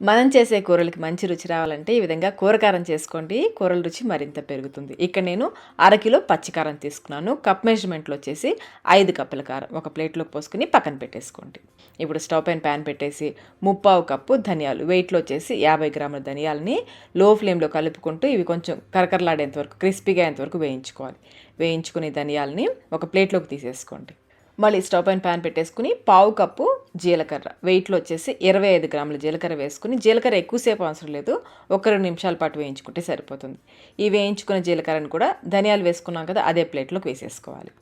మనం చేసే కూరలకి మంచి రుచి రావాలంటే ఈ విధంగా కూరకారం చేసుకోండి. కూరల రుచి మరింత పెరుగుతుంది. ఇక్కడ నేను అరకిలో పచ్చికారం తీసుకున్నాను. కప్ మెజర్మెంట్లో వచ్చేసి ఐదు కప్పుల కారం ఒక ప్లేట్లోకి పోసుకుని పక్కన పెట్టేసుకోండి. ఇప్పుడు స్టవ్ పైన ప్యాన్ పెట్టేసి ముప్పావు కప్పు ధనియాలు. వెయిట్లో వచ్చేసి యాభై గ్రాముల ధనియాలని లో ఫ్లేమ్లో కలుపుకుంటూ ఇవి కొంచెం కరకరలాడేంత వరకు క్రిస్పీగా అయ్యేంత వరకు వేయించుకోవాలి. వేయించుకుని ధనియాలని ఒక ప్లేట్లోకి తీసేసుకోండి. మళ్ళీ స్టవ్ పైన ప్యాన్ పెట్టేసుకుని పావు కప్పు జీలకర్ర. వెయిట్లో వచ్చేసి ఇరవై ఐదు గ్రాముల జీలకర్ర వేసుకుని జీలకర్ర ఎక్కువసేపు అవసరం లేదు. ఒక రెండు నిమిషాల పాటు వేయించుకుంటే సరిపోతుంది. ఈ వేయించుకున్న జీలకర్రను కూడా ధనియాలు వేసుకున్నాం కదా అదే ప్లేట్లోకి వేసేసుకోవాలి.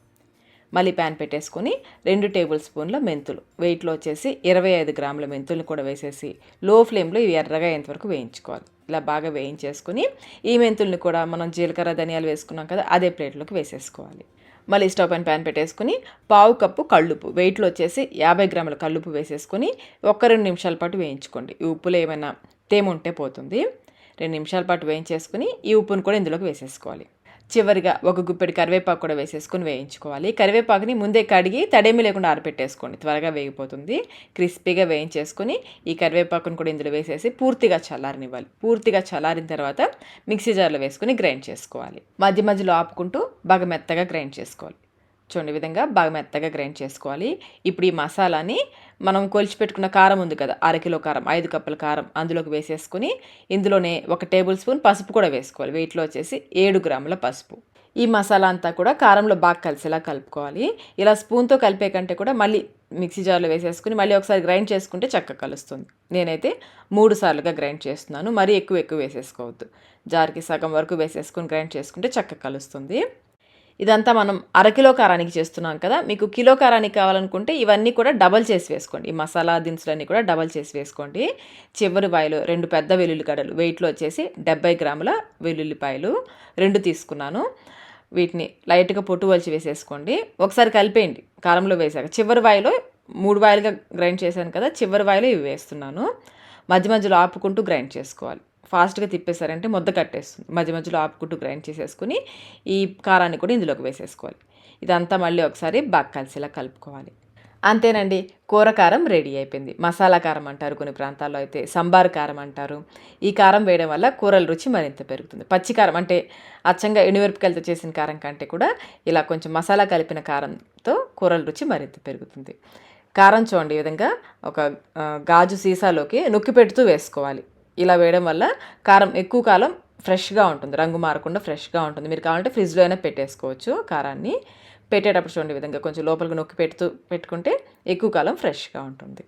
మళ్ళీ ప్యాన్ పెట్టేసుకొని రెండు టేబుల్ స్పూన్ల మెంతులు. వెయిట్లో వచ్చేసి ఇరవై ఐదు గ్రాముల మెంతులు కూడా వేసేసి లో ఫ్లేమ్లో ఇవి ఎర్రగా అయ్యేంతవరకు వేయించుకోవాలి. ఇలా బాగా వేయించేసుకొని ఈ మెంతుల్ని కూడా మనం జీలకర్ర ధనియాలు వేసుకున్నాం కదా అదే ప్లేట్లోకి వేసేసుకోవాలి. మళ్ళీ స్టవ్ పైన ప్యాన్ పెట్టేసుకుని పావు కప్పు కళ్ళుప్పు. వెయిట్లో వచ్చేసి యాభై గ్రాముల కళ్ళుప్పు వేసేసుకుని ఒక్క రెండు నిమిషాల పాటు వేయించుకోండి. ఈ ఉప్పులో ఏమైనా తేమ ఉంటే పోతుంది. రెండు నిమిషాల పాటు వేయించేసుకుని ఈ ఉప్పును కూడా ఇందులోకి వేసేసుకోవాలి. చివరిగా ఒక గుప్పెడు కరివేపాకు కూడా వేసేసుకొని వేయించుకోవాలి. కరివేపాకుని ముందే కడిగి తడేమి లేకుండా ఆరపెట్టేసుకోండి. త్వరగా వేగిపోతుంది. క్రిస్పీగా వేయించేసుకొని ఈ కరివేపాకును కూడా ఇందులో వేసేసి పూర్తిగా చల్లారనివ్వాలి. పూర్తిగా చల్లారిన తర్వాత మిక్సీ జార్లో వేసుకొని గ్రైండ్ చేసుకోవాలి. మధ్య మధ్యలో ఆపుకుంటూ బాగా మెత్తగా గ్రైండ్ చేసుకోవాలి. చూడండి విధంగా బాగా మెత్తగా గ్రైండ్ చేసుకోవాలి. ఇప్పుడు ఈ మసాలాని మనం కొలిచి పెట్టుకున్న కారం ఉంది కదా అరకిలో కారం ఐదు కప్పుల కారం అందులోకి వేసేసుకుని ఇందులోనే ఒక టేబుల్ స్పూన్ పసుపు కూడా వేసుకోవాలి. వెయిట్లో వచ్చేసి ఏడు గ్రాముల పసుపు. ఈ మసాలా అంతా కూడా కారంలో బాగా కలిసేలా కలుపుకోవాలి. ఇలా స్పూన్తో కలిపే కంటే కూడా మళ్ళీ మిక్సీ జార్లో వేసేసుకుని మళ్ళీ ఒకసారి గ్రైండ్ చేసుకుంటే చక్కగా కలుస్తుంది. నేనైతే మూడు సార్లుగా గ్రైండ్ చేస్తున్నాను. మరీ ఎక్కువ ఎక్కువ వేసేసుకోవద్దు. జార్కి సగం వరకు వేసేసుకుని గ్రైండ్ చేసుకుంటే చక్కగా కలుస్తుంది. ఇదంతా మనం అరకిలో కారానికి చేస్తున్నాం కదా మీకు కిలో కారానికి కావాలనుకుంటే ఇవన్నీ కూడా డబల్ చేసి వేసుకోండి. ఈ మసాలా దినుసులన్నీ కూడా డబల్ చేసి వేసుకోండి. చివరి వాయిలు రెండు పెద్ద వెల్లుల్లిగడ్డలు వెయిట్లో వచ్చేసి డెబ్బై గ్రాముల వెల్లుల్లిపాయలు రెండు తీసుకున్నాను. వీటిని లైట్గా పొట్టు వలిచి వేసేసుకోండి. ఒకసారి కలిపేయండి కారంలో వేసాక. చివరి వాయిలో మూడు వాయిలుగా గ్రైండ్ చేశాను కదా చివరి వాయిలో ఇవి వేస్తున్నాను. మధ్య మధ్యలో ఆపుకుంటూ గ్రైండ్ చేసుకోవాలి. ఫాస్ట్గా తిప్పేశారంటే ముద్ద కట్టేస్తుంది. మధ్య మధ్యలో ఆపుకుంటూ గ్రైండ్ చేసేసుకుని ఈ కారాన్ని కూడా ఇందులోకి వేసేసుకోవాలి. ఇదంతా మళ్ళీ ఒకసారి బాగా కలిసేలా కలుపుకోవాలి. అంతేనండి కూర కారం రెడీ అయిపోయింది. మసాలా కారం అంటారు కొన్ని ప్రాంతాల్లో అయితే సంబార్ కారం అంటారు. ఈ కారం వేయడం వల్ల కూరల రుచి మరింత పెరుగుతుంది. పచ్చి కారం అంటే అచ్చంగా ఎండుమిరపకాయలతో చేసిన కారం కంటే కూడా ఇలా కొంచెం మసాలా కలిపిన కారంతో కూరల రుచి మరింత పెరుగుతుంది. కారం చూడండి ఈ విధంగా ఒక గాజు సీసాలోకి నొక్కి పెడుతూ వేసుకోవాలి. ఇలా వేయడం వల్ల కారం ఎక్కువ కాలం ఫ్రెష్గా ఉంటుంది రంగు మారకుండా ఫ్రెష్గా ఉంటుంది. మీరు కావాలంటే ఫ్రిడ్జ్లో అయినా పెట్టేసుకోవచ్చు కారాన్ని. పెట్టేటప్పుడు చూడండి విధంగా కొంచెం లోపలికి నొక్కి పెడుతూ పెట్టుకుంటే ఎక్కువ కాలం ఫ్రెష్గా ఉంటుంది.